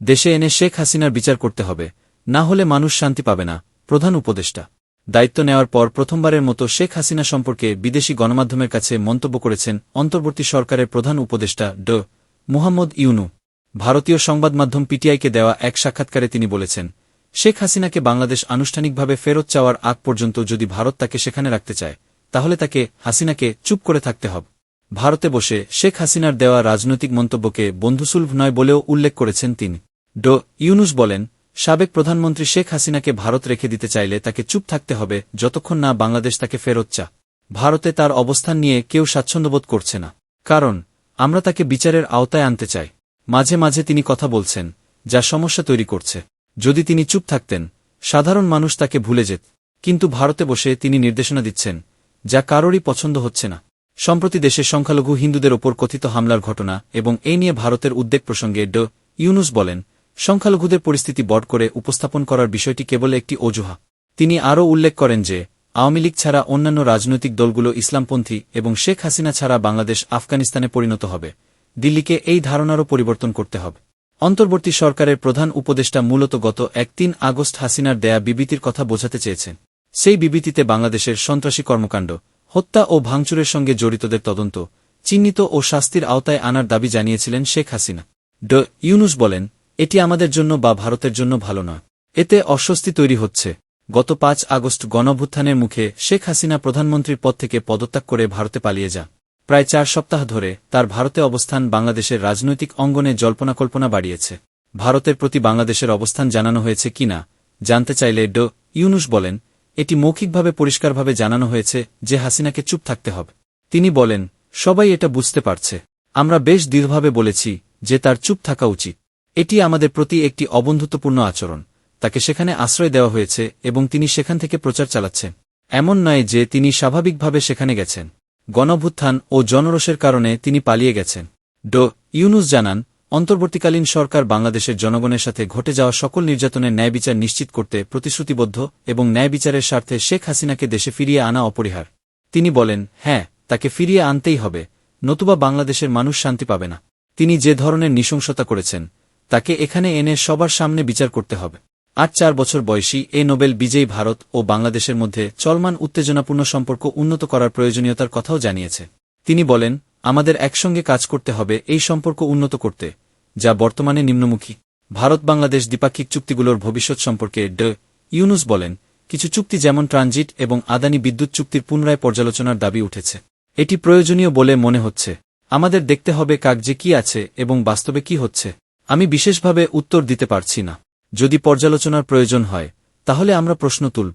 দেশে এনে শেখ হাসিনার বিচার করতে হবে। না হলে মানুষ শান্তি পাবে না, প্রধান উপদেষ্টা। দায়িত্ব নেওয়ার পর প্রথমবারের মতো শেখ হাসিনা সম্পর্কে বিদেশি গণমাধ্যমের কাছে মন্তব্য করেছেন অন্তর্বর্তী সরকারের প্রধান উপদেষ্টা ড মুহাম্মদ ইউনু। ভারতীয় সংবাদ মাধ্যম পিটিআইকে দেওয়া এক সাক্ষাৎকারে তিনি বলেছেন, শেখ হাসিনাকে বাংলাদেশ আনুষ্ঠানিকভাবে ফেরত চাওয়ার আগ পর্যন্ত যদি ভারত তাকে সেখানে রাখতে চায়, তাহলে তাকে হাসিনাকে চুপ করে থাকতে হবে। ভারতে বসে শেখ হাসিনার দেওয়া রাজনৈতিক মন্তব্যকে বন্ধুসুলভ নয় বলেও উল্লেখ করেছেন তিনি। ড ইউনুস বলেন, সাবেক প্রধানমন্ত্রী শেখ হাসিনাকে ভারত রেখে দিতে চাইলে তাকে চুপ থাকতে হবে, যতক্ষণ না বাংলাদেশ তাকে ফেরত চা। ভারতে তার অবস্থান নিয়ে কেউ স্বাচ্ছন্দ্যবোধ করছে না। কারণ, আমরা তাকে বিচারের আওতায় আনতে চাই। মাঝে মাঝে তিনি কথা বলছেন, যা সমস্যা তৈরি করছে। যদি তিনি চুপ থাকতেন, সাধারণ মানুষ তাকে ভুলে যেত। কিন্তু ভারতে বসে তিনি নির্দেশনা দিচ্ছেন, যা কারোরই পছন্দ হচ্ছে না। সম্প্রতি দেশে সংখ্যালঘু হিন্দুদের ওপর কথিত হামলার ঘটনা এবং এই নিয়ে ভারতের উদ্বেগ প্রসঙ্গে ড ইউনুস বলেন সংখ্যালঘুদের পরিস্থিতি বট করে উপস্থাপন করার বিষয়টি কেবল একটি অজুহা তিনি আরও উল্লেখ করেন যে, আওয়ামী লীগ ছাড়া অন্যান্য রাজনৈতিক দলগুলো ইসলামপন্থী এবং শেখ হাসিনা ছাড়া বাংলাদেশ আফগানিস্তানে পরিণত হবে। দিল্লিকে এই ধারণারও পরিবর্তন করতে হবে। অন্তর্বর্তী সরকারের প্রধান উপদেষ্টা মূলত গত এক তিন আগস্ট হাসিনার দেয়া বিবৃতির কথা বোঝাতে চেয়েছেন। সেই বিবৃতিতে বাংলাদেশের সন্ত্রাসী কর্মকাণ্ড, হত্যা ও ভাঙচুরের সঙ্গে জড়িতদের তদন্ত, চিহ্নিত ও শাস্তির আওতায় আনার দাবি জানিয়েছিলেন শেখ হাসিনা। ড. ইউনুস বলেন এটি আমাদের জন্য বা ভারতের জন্য ভালো নয়। এতে অস্বস্তি তৈরি হচ্ছে। গত পাঁচ আগস্ট গণভ্যুত্থানের মুখে শেখ হাসিনা প্রধানমন্ত্রীর পদ থেকে পদত্যাগ করে ভারতে পালিয়ে যা প্রায় চার সপ্তাহ ধরে তার ভারতে অবস্থান বাংলাদেশের রাজনৈতিক অঙ্গনে জল্পনা কল্পনা বাড়িয়েছে। ভারতের প্রতি বাংলাদেশের অবস্থান জানানো হয়েছে কিনা জানতে চাইলে ড ইউনুস বলেন, এটি মৌখিকভাবে পরিষ্কারভাবে জানানো হয়েছে যে হাসিনাকে চুপ থাকতে হবে। তিনি বলেন, সবাই এটা বুঝতে পারছে। আমরা বেশ দৃঢ়ভাবে বলেছি যে তার চুপ থাকা উচিত। এটি আমাদের প্রতি একটি অবন্ধুত্বপূর্ণ আচরণ। তাকে সেখানে আশ্রয় দেওয়া হয়েছে এবং তিনি সেখান থেকে প্রচার চালাচ্ছেন। এমন নয় যে তিনি স্বাভাবিকভাবে সেখানে গেছেন। গণভুত্থান ও জনরোষের কারণে তিনি পালিয়ে গেছেন। ড. ইউনুস জানান, অন্তর্বর্তীকালীন সরকার বাংলাদেশের জনগণের সাথে ঘটে যাওয়া সকল নির্যাতনের ন্যায় বিচার নিশ্চিত করতে প্রতিশ্রুতিবদ্ধ এবং ন্যায় বিচারের স্বার্থে শেখ হাসিনাকে দেশে ফিরিয়ে আনা অপরিহার। তিনি বলেন হ্যাঁ তাকে ফিরিয়ে আনতেই হবে, নতুবা বাংলাদেশের মানুষ শান্তি পাবে না। তিনি যে ধরনের নৃশংসতা করেছেন তাকে এখানে এনে সবার সামনে বিচার করতে হবে। আট চার বছর বয়সী এ নোবেল বিজয়ী ভারত ও বাংলাদেশের মধ্যে চলমান উত্তেজনাপূর্ণ সম্পর্ক উন্নত করার প্রয়োজনীয়তার কথাও জানিয়েছে। তিনি বলেন, আমাদের একসঙ্গে কাজ করতে হবে এই সম্পর্ক উন্নত করতে, যা বর্তমানে নিম্নমুখী। ভারত বাংলাদেশ দ্বিপাক্ষিক চুক্তিগুলোর ভবিষ্যৎ সম্পর্কে ড ইউনুস বলেন, কিছু চুক্তি যেমন ট্রানজিট এবং আদানি বিদ্যুৎ চুক্তির পুনরায় পর্যালোচনার দাবি উঠেছে। এটি প্রয়োজনীয় বলে মনে হচ্ছে। আমাদের দেখতে হবে কাগজে কি আছে এবং বাস্তবে কি হচ্ছে। আমি বিশেষভাবে উত্তর দিতে পারছি না। যদি পর্যালোচনার প্রয়োজন হয় তাহলে আমরা প্রশ্ন তুলব